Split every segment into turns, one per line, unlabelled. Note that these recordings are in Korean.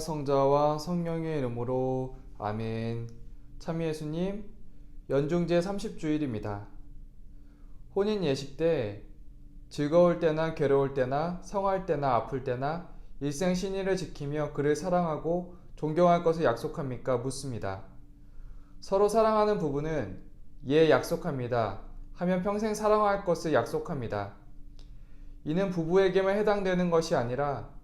성자와 성령의 이름으로 아멘. 참 예수님, 연중제 30주일입니다. 혼인 예식 때 즐거울 때나 괴로울 때나 성할 때나 아플 때나 일생 신의를 지키며 그를 사랑하고 존경할 것을 약속합니까? 묻습니다. 서로 사랑하는 부부는 예, 약속합니다. 하면 평생 사랑할 것을 약속합니다. 이는 부부에게만 해당되는 것이 아니라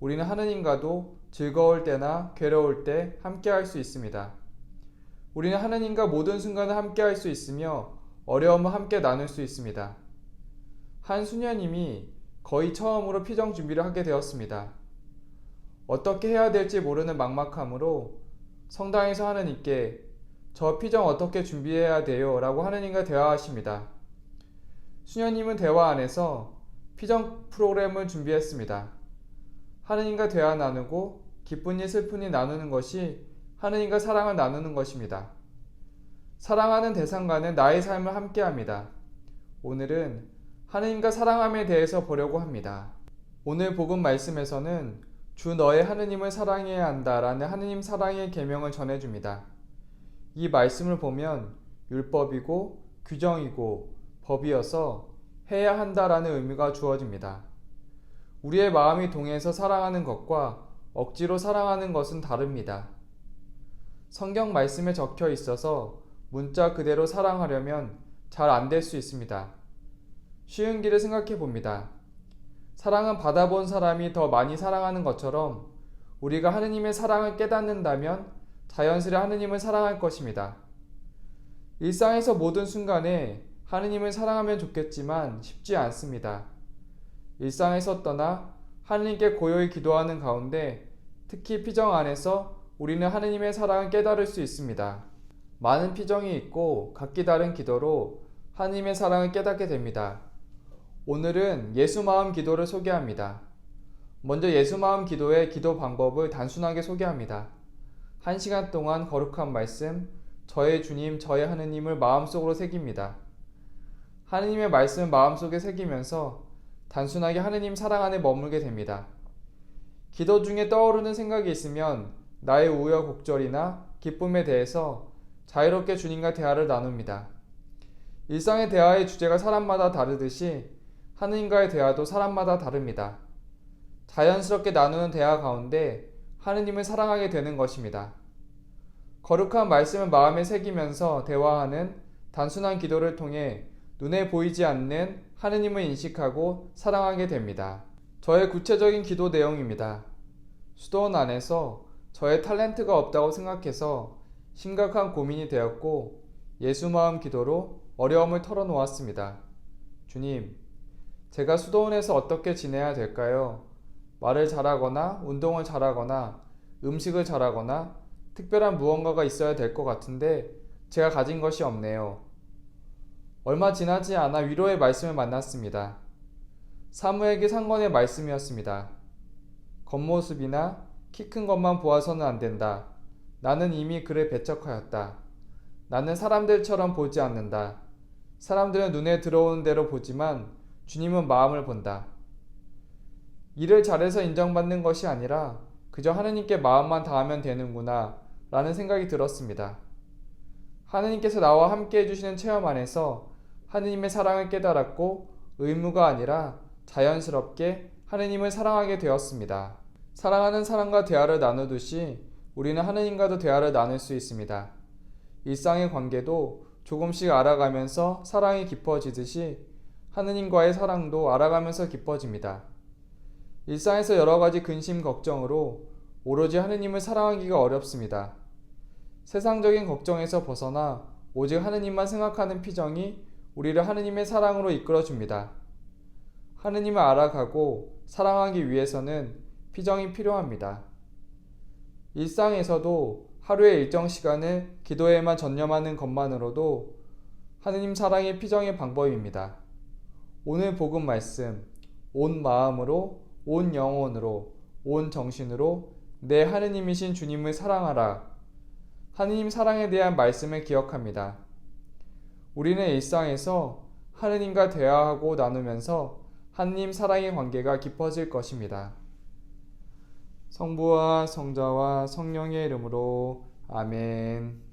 우리는 하느님과도 즐거울 때나 괴로울 때 함께 할 수 있습니다. 우리는 하느님과 모든 순간을 함께 할 수 있으며 어려움을 함께 나눌 수 있습니다. 한 수녀님이 거의 처음으로 피정 준비를 하게 되었습니다. 어떻게 해야 될지 모르는 막막함으로 성당에서 하느님께 저 피정 어떻게 준비해야 돼요? 라고 하느님과 대화하십니다. 수녀님은 대화 안에서 피정 프로그램을 준비했습니다. 하느님과 대화 나누고 기쁜 일 슬픈 일 나누는 것이 하느님과 사랑을 나누는 것입니다. 사랑하는 대상과는 나의 삶을 함께 합니다. 오늘은 하느님과 사랑함에 대해서 보려고 합니다. 오늘 복음 말씀에서는 주 너의 하느님을 사랑해야 한다라는 하느님 사랑의 계명을 전해 줍니다. 이 말씀을 보면 율법이고 규정이고 법이어서 해야 한다라는 의미가 주어집니다. 우리의 마음이 동해서 사랑하는 것과 억지로 사랑하는 것은 다릅니다. 성경 말씀에 적혀 있어서 문자 그대로 사랑하려면 잘 안 될 수 있습니다. 쉬운 길을 생각해 봅니다. 사랑은 받아본 사람이 더 많이 사랑하는 것처럼 우리가 하느님의 사랑을 깨닫는다면 자연스레 하느님을 사랑할 것입니다. 일상에서 모든 순간에 하느님을 사랑하면 좋겠지만 쉽지 않습니다. 일상에서 떠나 하느님께 고요히 기도하는 가운데 특히 피정 안에서 우리는 하느님의 사랑을 깨달을 수 있습니다. 많은 피정이 있고 각기 다른 기도로 하느님의 사랑을 깨닫게 됩니다. 오늘은 예수 마음 기도를 소개합니다. 먼저 예수 마음 기도의 기도 방법을 단순하게 소개합니다. 한 시간 동안 거룩한 말씀, 저의 주님, 저의 하느님을 마음속으로 새깁니다. 하느님의 말씀을 마음속에 새기면서 단순하게 하느님 사랑 안에 머물게 됩니다. 기도 중에 떠오르는 생각이 있으면 나의 우여곡절이나 기쁨에 대해서 자유롭게 주님과 대화를 나눕니다. 일상의 대화의 주제가 사람마다 다르듯이 하느님과의 대화도 사람마다 다릅니다. 자연스럽게 나누는 대화 가운데 하느님을 사랑하게 되는 것입니다. 거룩한 말씀을 마음에 새기면서 대화하는 단순한 기도를 통해 눈에 보이지 않는 하느님을 인식하고 사랑하게 됩니다. 저의 구체적인 기도 내용입니다. 수도원 안에서 저의 탤런트가 없다고 생각해서 심각한 고민이 되었고 예수 마음 기도로 어려움을 털어놓았습니다. 주님, 제가 수도원에서 어떻게 지내야 될까요? 말을 잘하거나 운동을 잘하거나 음식을 잘하거나 특별한 무언가가 있어야 될 것 같은데 제가 가진 것이 없네요. 얼마 지나지 않아 위로의 말씀을 만났습니다. 사무에게 상관의 말씀이었습니다. 겉모습이나 키 큰 것만 보아서는 안 된다. 나는 이미 그를 배척하였다. 나는 사람들처럼 보지 않는다. 사람들은 눈에 들어오는 대로 보지만 주님은 마음을 본다. 일을 잘해서 인정받는 것이 아니라 그저 하느님께 마음만 다하면 되는구나 라는 생각이 들었습니다. 하느님께서 나와 함께 해주시는 체험 안에서 하느님의 사랑을 깨달았고 의무가 아니라 자연스럽게 하느님을 사랑하게 되었습니다. 사랑하는 사람과 대화를 나누듯이 우리는 하느님과도 대화를 나눌 수 있습니다. 일상의 관계도 조금씩 알아가면서 사랑이 깊어지듯이 하느님과의 사랑도 알아가면서 깊어집니다. 일상에서 여러 가지 근심, 걱정으로 오로지 하느님을 사랑하기가 어렵습니다. 세상적인 걱정에서 벗어나 오직 하느님만 생각하는 피정이 우리를 하느님의 사랑으로 이끌어 줍니다. 하느님을 알아가고 사랑하기 위해서는 피정이 필요합니다. 일상에서도 하루의 일정 시간을 기도에만 전념하는 것만으로도 하느님 사랑의 피정의 방법입니다. 오늘 복음 말씀, 온 마음으로, 온 영혼으로, 온 정신으로 내 하느님이신 주님을 사랑하라. 하느님 사랑에 대한 말씀을 기억합니다. 우리는 일상에서 하느님과 대화하고 나누면서 하느님 사랑의 관계가 깊어질 것입니다. 성부와 성자와 성령의 이름으로 아멘.